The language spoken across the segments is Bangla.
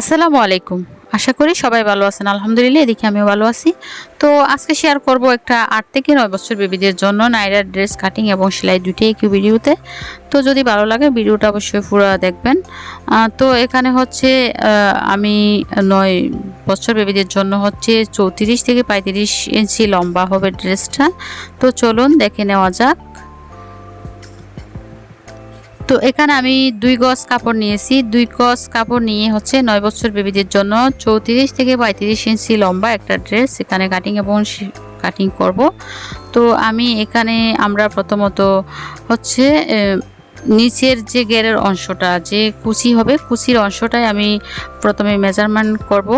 আসসালামু আলাইকুম। আশা করি সবাই ভালো আছেন। আলহামদুলিল্লাহ, এদিকে আমিও ভালো আছি। তো আজকে শেয়ার করব একটা আট থেকে নয় বছর বেবিদের জন্য নাইরার ড্রেস কাটিং এবং সেলাই দুইটাই একই ভিডিওতে। তো যদি ভালো লাগে ভিডিওটা অবশ্যই পুরো দেখবেন। তো এখানে হচ্ছে আমি নয় বছর বেবিদের জন্য হচ্ছে চৌত্রিশ থেকে পঁয়ত্রিশ ইঞ্চি লম্বা হবে ড্রেসটা তো চলুন দেখে নেওয়া যাক। তো এখানে আমি দুই গজ কাপড় নিয়েছি। দুই গজ কাপড় নিয়ে হচ্ছে নয় বছর বেবিদের জন্য চৌত্রিশ থেকে পঁয়ত্রিশ ইঞ্চি লম্বা একটা ড্রেস এখানে কাটিং এবং কাটিং করব। তো আমি এখানে আমরা প্রথমত হচ্ছে নিচের যে গেরের অংশটা, যে কুচি হবে, কুচির অংশটাই আমি প্রথমে মেজারমেন্ট করব।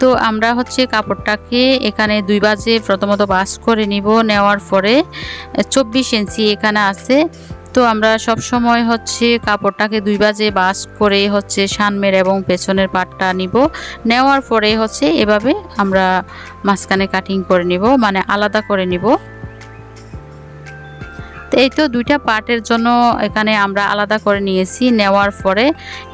তো আমরা হচ্ছে কাপড়টাকে এখানে দুই বাজে প্রথমত বাস করে নিব। নেওয়ার পরে চব্বিশ ইঞ্চি এখানে আছে। তো আমরা সব সময় হচ্ছে কাপড়টাকে দুই বাজে বাস করে হচ্ছে সামনের এবং পেছনের পাটটা নিব। নেওয়ার পরে হচ্ছে এভাবে আমরা মাঝখানে কাটিং করে নিব মানে আলাদা করে নিব। এই তো দুইটা পার্টের জন্য এখানে আমরা আলাদা করে নিয়েছি নেওয়ার পরে।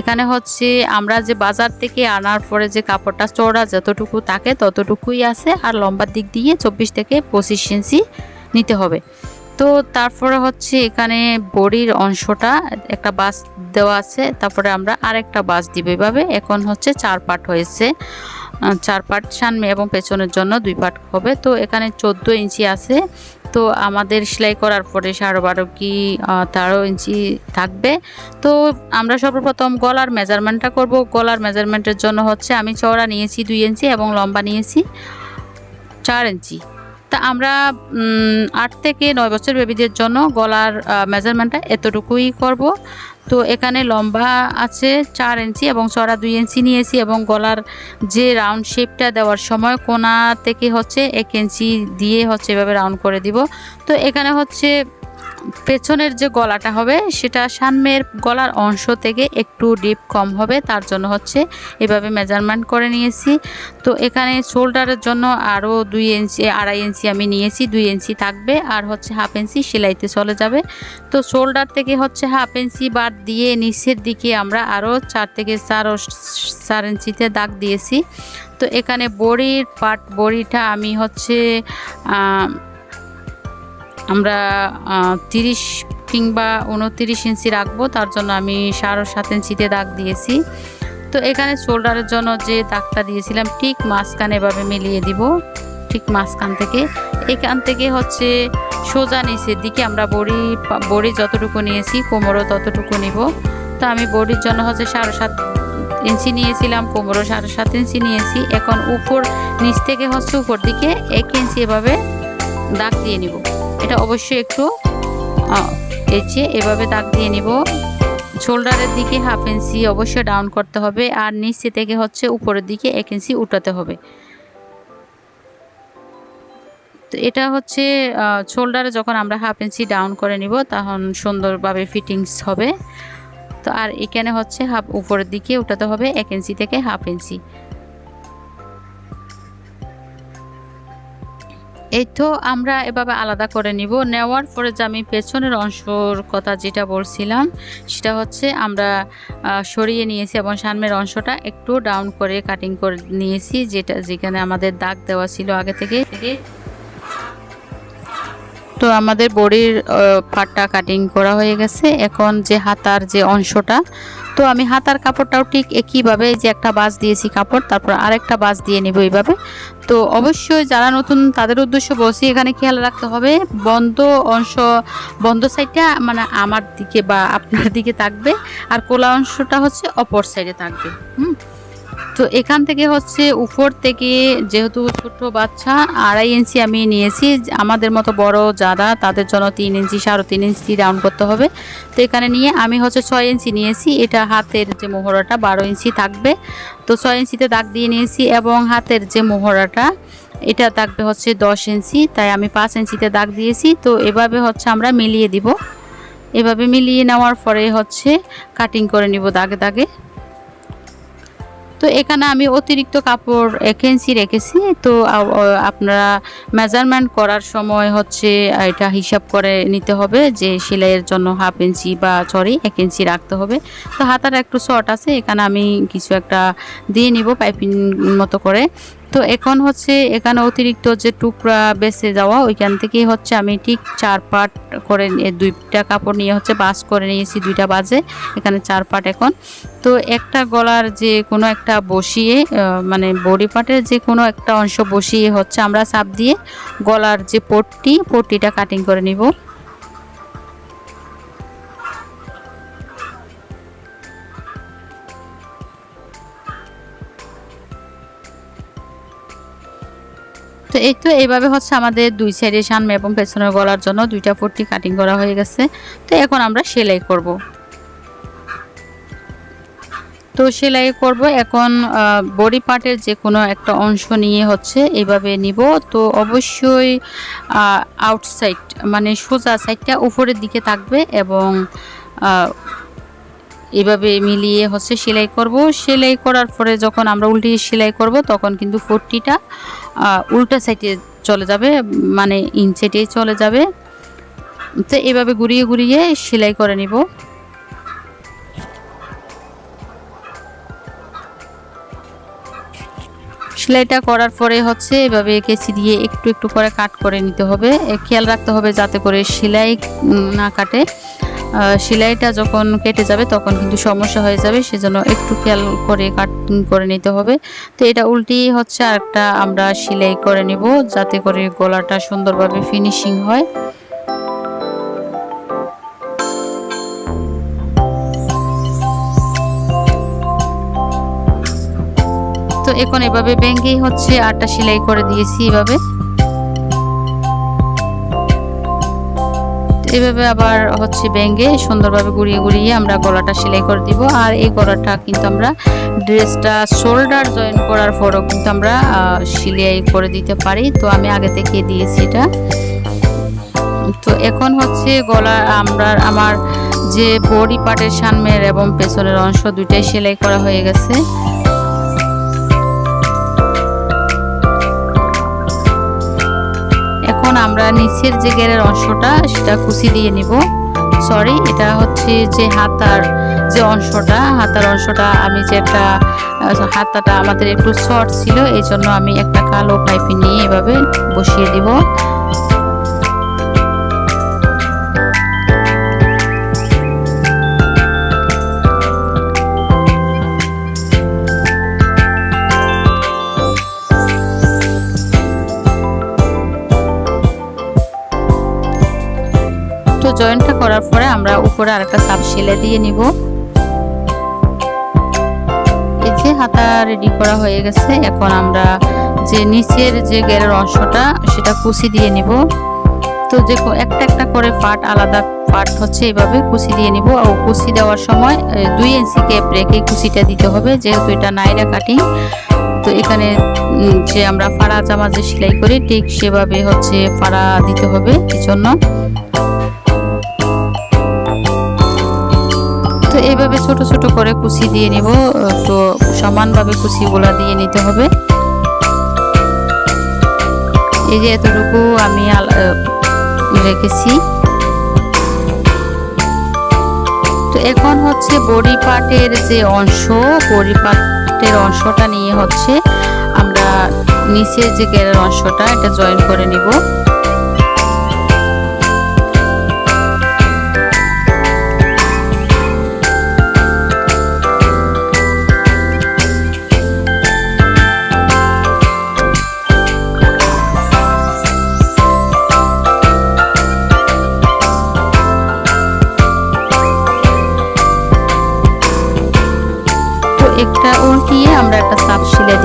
এখানে হচ্ছে আমরা যে বাজার থেকে আনার পরে যে কাপড়টা চওড়া যতটুকু থাকে ততটুকুই আছে, আর লম্বার দিক দিয়ে চব্বিশ থেকে পঁচিশ ইঞ্চি নিতে হবে। তো তারপরে হচ্ছে এখানে বড়ির অংশটা একটা বাস দেওয়া আছে, তারপরে আমরা আরেকটা বাস দিব এভাবে। এখন হচ্ছে চার পার্ট হয়েছে। চার পার্ট সামনে এবং পেছনের জন্য দুই পার্ট হবে। তো এখানে চোদ্দ ইঞ্চি আছে। তো আমাদের সেলাই করার পরে সাড়ে বারো কি তেরো ইঞ্চি থাকবে। তো আমরা সর্বপ্রথম গলার মেজারমেন্টটা করব। গলার মেজারমেন্টের জন্য হচ্ছে আমি চওড়া নিয়েছি দুই ইঞ্চি এবং লম্বা নিয়েছি চার ইঞ্চি। তা আমরা আট থেকে নয় বছর বেবিদের জন্য গলার মেজারমেন্টটা এতটুকুই করব। তো এখানে লম্বা আছে চার ইঞ্চি এবং চড়া দুই ইঞ্চি নিয়েছি এবং গলার যে রাউন্ড শেপটা দেওয়ার সময় কোনা থেকে হচ্ছে এক ইঞ্চি দিয়ে হচ্ছে এভাবে রাউন্ড করে দিব। তো এখানে হচ্ছে পেছনের যে গলাটা হবে, সেটা সামনের গলার অংশ থেকে একটু ডিপ কম হবে। তার জন্য হচ্ছে এভাবে মেজারমেন্ট করে নিয়েছি। তো এখানে শোল্ডারের জন্য আরও দুই ইঞ্চি, আড়াই ইঞ্চি আমি নিয়েছি, দুই ইঞ্চি থাকবে। আর হচ্ছে হাফ ইঞ্চি সেলাইতে চলে যাবে। তো শোল্ডার থেকে হচ্ছে হাফ ইঞ্চি বাদ দিয়ে নিচের দিকে আমরা আরও চার থেকে চার চার ইঞ্চিতে দাগ দিয়েছি। তো এখানে বড়ির পাট বড়িটা আমি হচ্ছে আমরা তিরিশ কিংবা উনতিরিশ ইঞ্চি রাখব, তার জন্য আমি সাড়ে সাত ইঞ্চিতে দাগ দিয়েছি। তো এখানে শোল্ডারের জন্য যে দাগটা দিয়েছিলাম, ঠিক মাঝখানে এভাবে মিলিয়ে দিব, ঠিক মাঝখান থেকে। এখান থেকে হচ্ছে সোজা নিচের দিকে আমরা বড়ি বড়ি যতটুকু নিয়েছি, কোমরও ততটুকু নিব। তো আমি বড়ির জন্য হচ্ছে সাড়ে সাত ইঞ্চি নিয়েছিলাম, কোমরও সাড়ে সাত ইঞ্চি নিয়েছি। এখন উপর, নিচ থেকে হচ্ছে উপর দিকে এক ইঞ্চি এভাবে দাগ দিয়ে নিব। এটা অবশ্যই একটু এই এভাবে দাগ দিয়ে নিব। শোল্ডারের দিকে হাফ ইঞ্চি অবশ্যই ডাউন করতে হবে আর নিচে থেকে হচ্ছে উপরের দিকে এক ইঞ্চি উঠাতে হবে। তো এটা হচ্ছে শোল্ডারে যখন আমরা হাফ ইঞ্চি ডাউন করে নিব তখন সুন্দরভাবে ফিটিংস হবে। তো আর এখানে হচ্ছে হাফ উপরের দিকে উঠাতে হবে, এক ইঞ্চি থেকে হাফ ইঞ্চি। এই তো আমরা এভাবে আলাদা করে নিব। নেওয়ার পরে যে আমি পেছনের অংশর কথা যেটা বলছিলাম, সেটা হচ্ছে আমরা সরিয়ে নিয়েছি এবং সামনের অংশটা একটু ডাউন করে কাটিং করে নিয়েছি, যেটা যেখানে আমাদের দাগ দেওয়া ছিল আগে থেকে। তো আমাদের বডির পাটটা কাটিং করা হয়ে গেছে। এখন যে হাতার যে অংশটা তো আমি হাতার কাপড়টাও ঠিক একইভাবে যে একটা বাস দিয়েছি কাপড়, তারপর আরেকটা বাস দিয়ে নেব এইভাবে। তো অবশ্যই যারা নতুন, তাদের উদ্দেশ্য বলছি এখানে খেয়াল রাখতে হবে, বন্ধ অংশ, বন্ধ সাইডটা মানে আমার দিকে বা আপনার দিকে থাকবে, আর কোলা অংশটা হচ্ছে অপর সাইডে থাকবে, হুম? তো এখান থেকে হচ্ছে উপর থেকে যেহেতু ছোট বাচ্চা, আড়াই ইঞ্চি আমি নিয়েছি। আমাদের মতো বড় যারা, তাদের জন্য তিন ইঞ্চি সাড়ে তিন ইঞ্চি রাউন্ড করতে হবে। তো এখানে নিয়ে আমি হচ্ছে ছয় ইঞ্চি নিয়েছি। এটা হাতের যে মোহরাটা, বারো ইঞ্চি থাকবে। তো ছয় ইঞ্চিতে দাগ দিয়ে নিয়েছি এবং হাতের যে মোহরাটা, এটা থাকবে হচ্ছে দশ ইঞ্চি। তাই আমি পাঁচ ইঞ্চিতে দাগ দিয়েছি। তো এভাবে হচ্ছে আমরা মিলিয়ে দিব। এভাবে মিলিয়ে নেওয়ার পরে হচ্ছে কাটিং করে নিব দাগে দাগে। তো এখানে আমি অতিরিক্ত কাপড় এক ইঞ্চি রেখেছি। তো আপনারা মেজারমেন্ট করার সময় হচ্ছে এটা হিসাব করে নিতে হবে যে সেলাইয়ের জন্য হাফ ইঞ্চি বা সরি এক ইঞ্চি রাখতে হবে। তো হাতার একটু শর্ট আছে, এখানে আমি কিছু একটা দিয়ে নিব পাইপিং মতো করে। তো এখন হচ্ছে এখানে অতিরিক্ত যে টুকরা বেঁচে যাওয়া, ওইখান থেকেই হচ্ছে আমি ঠিক চার পাট করে দুইটা কাপড় নিয়ে হচ্ছে বাস করে নিয়েছি, দুইটা বাজে, এখানে চার পাট এখন। তো একটা গলার যে কোনো একটা বসিয়ে মানে বডি পার্টের যে কোনো একটা অংশ বসিয়ে হচ্ছে আমরা চাপ দিয়ে গলার যে পট্টি, পট্টিটা কাটিং করে নিব। তো এই তো এইভাবে হচ্ছে আমাদের দুই সাইডে সামনে এবং পেছনের গলার জন্য দুইটা পট্টি কাটিং করা হয়ে গেছে। তো এখন আমরা সেলাই করব। তো সেলাই করব। এখন বডি পার্টের যে কোনো একটা অংশ নিয়ে হচ্ছে এইভাবে নিব। তো অবশ্যই আউটসাইড মানে সোজা সাইডটা উপরের দিকে থাকবে এবং এভাবে মিলিয়ে হচ্ছে সেলাই করব। সেলাই করার পরে যখন আমরা উল্টে সেলাই করব, তখন কিন্তু ফোরটিটা উল্টা সাইডে চলে যাবে মানে ইন সাইডেই চলে যাবে। তো এভাবে ঘুরিয়ে ঘুরিয়ে সেলাই করে নিব। সেলাইটা করার পরে হচ্ছে এভাবে কেচি দিয়ে একটু একটু করে কাট করে নিতে হবে। খেয়াল রাখতে হবে যাতে করে সেলাই না কাটে। সেলাইটা যখন কেটে যাবে তখন কিন্তু সমস্যা হয়ে যাবে, সেজন্য একটু খেয়াল করে কাটিং করে নিতে হবে। তো এটা উল্টিয়ে হচ্ছে আরেকটা আমরা সেলাই করে নিব, যাতে করে গলাটা সুন্দরভাবে ফিনিশিং হয়। তো এখন এভাবে ব্যাঙ্গেই হচ্ছে আটটা সেলাই করে দিয়েছি এভাবে। এভাবে আবার হচ্ছে ব্যাঙ্গে সুন্দরভাবে গুড়িয়ে গুড়িয়ে আমরা গলাটা সেলাই করে দিব। আর এই গলাটা কিন্তু আমরা ড্রেসটা শোল্ডার জয়েন করার পরও কিন্তু আমরা সেলাই করে দিতে পারি। তো আমি আগে থেকে দিয়েছি এটা। তো এখন হচ্ছে গলা আমরা, আমার যে বডি পার্টের সামনের এবং পেছনের অংশ দুইটাই সেলাই করা হয়ে গেছে। আমরা নিচের যে গেরের অংশটা, সেটা কুচি দিয়ে নিব। সরি এটা হচ্ছে যে হাতার যে অংশটা, হাতার অংশটা আমি যে একটা হাতাটা আমাদের একটু শর্ট ছিল এই জন্য আমি একটা কালো পাইপি নিয়ে এভাবে বসিয়ে দিব। জয়েন্টটা করার পরে আমরা উপরে আরেকটা সাপ সেলাই দিয়ে নিব। এই যে হাতা রেডি করা হয়ে গেছে, এখন আমরা যে নিচের যে গেরের অংশটা, সেটা কুচি দিয়ে নিব। তো যে একটা একটা করে পার্ট আলাদা পার্ট হচ্ছে এইভাবে কুচি দিয়ে নিব। ও কুচি দেওয়ার সময় দুই ইঞ্চি গ্যাপ রেখে কুচিটা দিতে হবে, যেহেতু এটা নাইরা কাটিং তো এখানে যে আমরা ফাড়া জামা যে সেলাই করি, ঠিক সেভাবে হচ্ছে ফাড়া দিতে হবে এই তো এইভাবে ছোট ছোট করে কুচি দিয়ে নিব। তো সমানভাবে কুচিগুলা দিয়ে নিতে হবে। এই যে এতটুকু আমি রেখেছি। তো এখন হচ্ছে বডি পার্টের যে অংশ, বডি পার্টের অংশটা নিয়ে হচ্ছে আমরা নিচের যে গেরের অংশটা, এটা জয়েন করে নিব।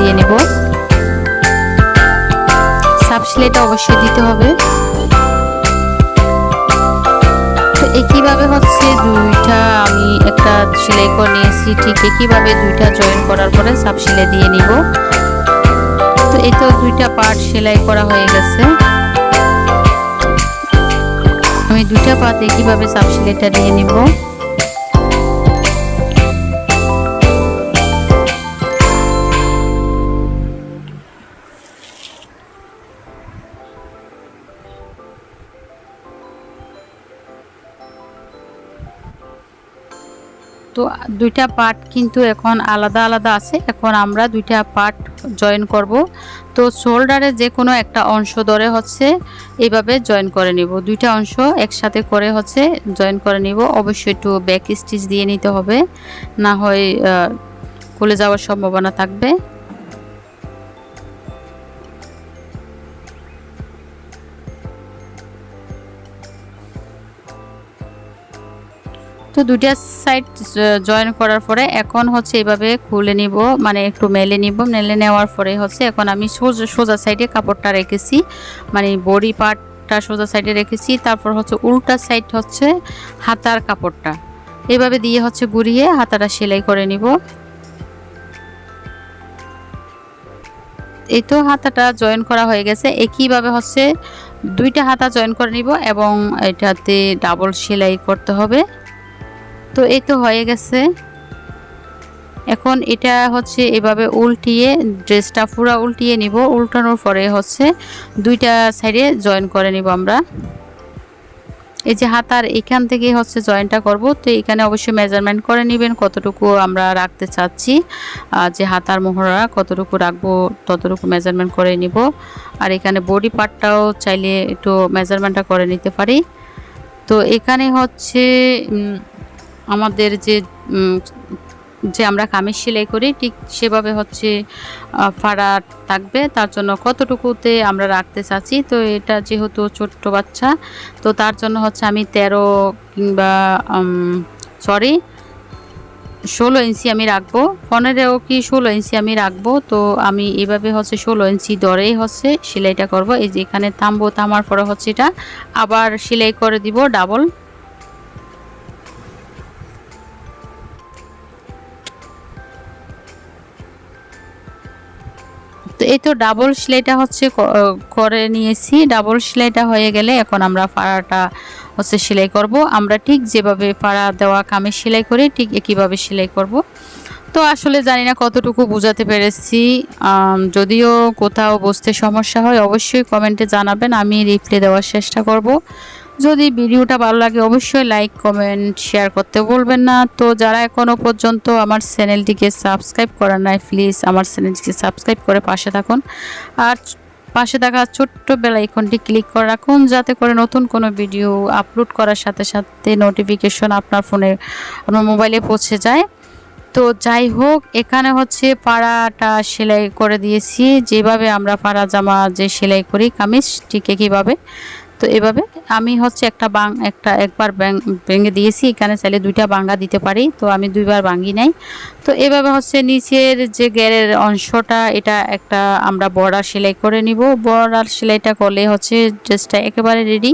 দিয়ে নেব। সাপ অবশ্যই দিতে হবে। তো একইভাবে হচ্ছে দুইটা আমি একটা সেলাই করে নিয়েছি, ঠিক একইভাবে দুইটা জয়েন করার পরে সাপ দিয়ে নিব। তো এই তো দুইটা পার্ট সেলাই করা হয়ে গেছে। আমি দুইটা পাত একইভাবে সাপ দিয়ে নিব। তো দুইটা পার্ট কিন্তু এখন আলাদা আলাদা আছে। এখন আমরা দুইটা পার্ট জয়েন করব। তো শোল্ডারে যে কোনো একটা অংশ ধরে হচ্ছে, এভাবে জয়েন করে নিব। দুইটা অংশ একসাথে করে হচ্ছে জয়েন করে নিব। অবশ্যই একটু ব্যাক স্টিচ দিয়ে নিতে হবে। না হয় খুলে যাওয়ার সম্ভাবনা থাকবে। তো দুইটা সাইড জয়েন করার পরে এখন হচ্ছে এইভাবে খুলে নিব মানে একটু মেলে নিব। মেলে নেওয়ার পরে হচ্ছে এখন আমি সোজা সোজা সাইডে কাপড়টা রেখেছি মানে বডি পার্টটা সোজা সাইডে রেখেছি। তারপর হচ্ছে উল্টা সাইড হচ্ছে হাতার কাপড়টা। এইভাবে দিয়ে হচ্ছে ঘুরিয়ে হাতাটা সেলাই করে নিব। এই তো হাতাটা জয়েন করা হয়ে গেছে। একইভাবে হচ্ছে দুইটা হাতা জয়েন করে নিব এবং এটাতে ডাবল সেলাই করতে হবে। তো এই তো হয়ে গেছে। এখন এটা হচ্ছে এভাবে উল্টিয়ে ড্রেসটা পুরো উল্টিয়ে নিব। উল্টানোর পরে হচ্ছে দুইটা সাইডে জয়েন করে নিব আমরা। এই যে হাতার এখান থেকে হচ্ছে জয়েনটা করব। তো এখানে অবশ্যই মেজারমেন্ট করে নেবেন কতটুকু আমরা রাখতে চাচ্ছি। যে হাতার মোহরা কতটুকু রাখব ততটুকু মেজারমেন্ট করে নিব। আর এখানে বডি পার্টটাও চাইলে একটু মেজারমেন্টটা করে নিতে পারি। তো এখানে হচ্ছে আমাদের যে যে আমরা কামিজ সেলাই করি, ঠিক সেভাবে হচ্ছে ফাড়া থাকবে। তার জন্য কতটুকুতে আমরা রাখতে চাচ্ছি, তো এটা যেহেতু ছোট্ট বাচ্চা, তো তার জন্য হচ্ছে আমি তেরো কিংবা সরি ষোলো ইঞ্চি আমি রাখব। পনেরো কি ষোলো ইঞ্চি আমি রাখব, তো আমি এভাবে হচ্ছে ষোলো ইঞ্চি দরেই হচ্ছে সেলাইটা করব। এই যে এখানে থামবো, থামার পরে হচ্ছে এটা আবার সেলাই করে দিব ডাবল তো এই তো ডাবল সেলাইটা হচ্ছে করে নিয়েছি। ডাবল সেলাইটা হয়ে গেলে এখন আমরা ফাড়াটা হচ্ছে সেলাই করব। আমরা ঠিক যেভাবে ফাড়া দেওয়া কামে সেলাই করি, ঠিক একইভাবে সেলাই করব। তো আসলে জানি না কতটুকু বোঝাতে পেরেছি। যদিও কোথাও বুঝতে সমস্যা হয়, অবশ্যই কমেন্টে জানাবেন। আমি রিপ্লাই দেওয়ার চেষ্টা করব। যদি ভিডিওটা ভালো লাগে অবশ্যই লাইক কমেন্ট শেয়ার করতে বলবেন না। তো যারা এখনও পর্যন্ত আমার চ্যানেলটিকে সাবস্ক্রাইব করার নাই প্লিজ আমার চ্যানেলটিকে সাবস্ক্রাইব করে পাশে থাকুন। আর পাশে থাকা ছোট্ট বেল আইকনটি ক্লিক করে রাখুন, যাতে করে নতুন কোনো ভিডিও আপলোড করার সাথে সাথে নোটিফিকেশন আপনার ফোনে আপনার মোবাইলে পৌঁছে যায়। তো যাই হোক, এখানে হচ্ছে পাড়াটা সেলাই করে দিয়েছি। যেভাবে আমরা পাড়া জামা যে সেলাই করি, কামিজ, ঠিক একইভাবে। তো এভাবে? আমি হচ্ছে একটা বাং, একটা একবার ভেঙে দিয়েছি, এখানে চাইলে দুইটা বাঙ্গা দিতে পারি, তো আমি দুইবার ভাঙি নাই। তো এভাবে হচ্ছে নিচের যে গ্যারের অংশটা, এটা একটা আমরা বর্ডার সেলাই করে নিব। বর্ডার সেলাইটা করলে হচ্ছে ড্রেসটা একেবারে রেডি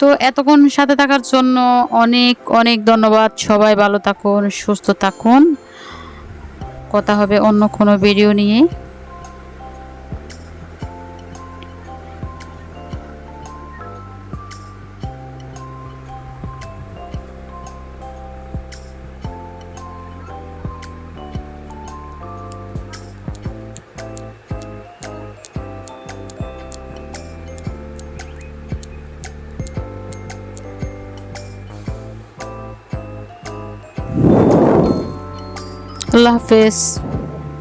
তো এতক্ষণ সাথে থাকার জন্য অনেক অনেক ধন্যবাদ। সবাই ভালো থাকুন, সুস্থ থাকুন। কথা হবে অন্য কোনো ভিডিও নিয়ে। আল্লাহ হাফেজ।